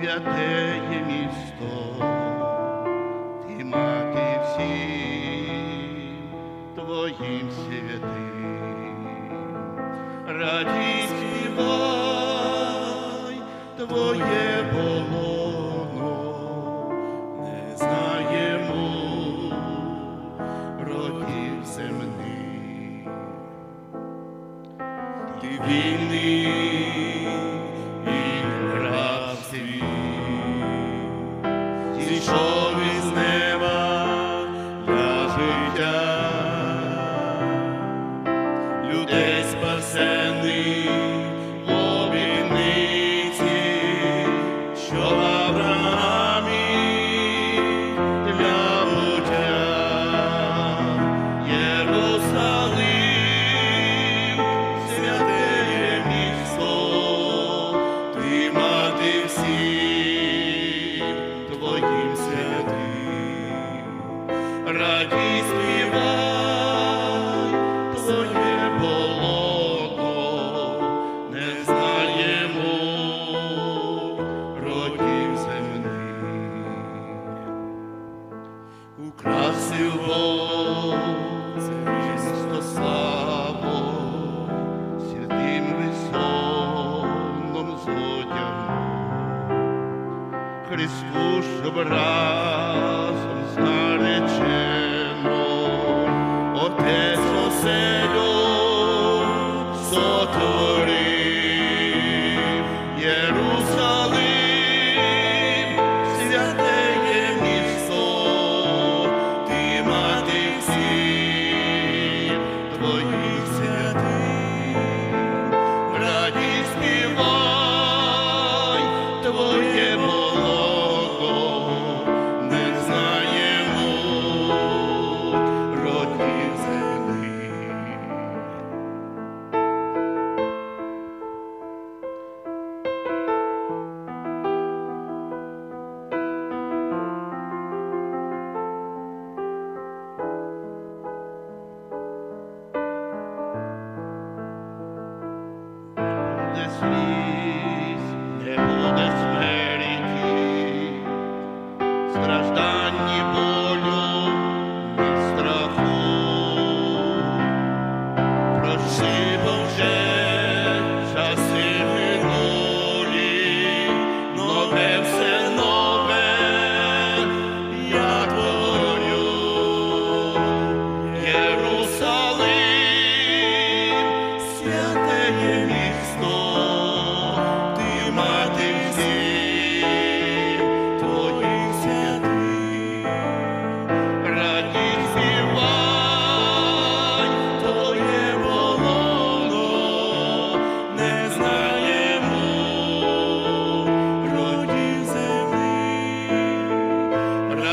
святеє місто, ти мати всім твоїм святим, радій співай твоє полоно, не знаємо родів земних. Ти вільний свій, зійшов із неба для життя, людей спасений радій співай, твоє болото, не знаємо родів земних украсив святим висоном зодягнув. Христу, щоб разом з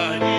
God.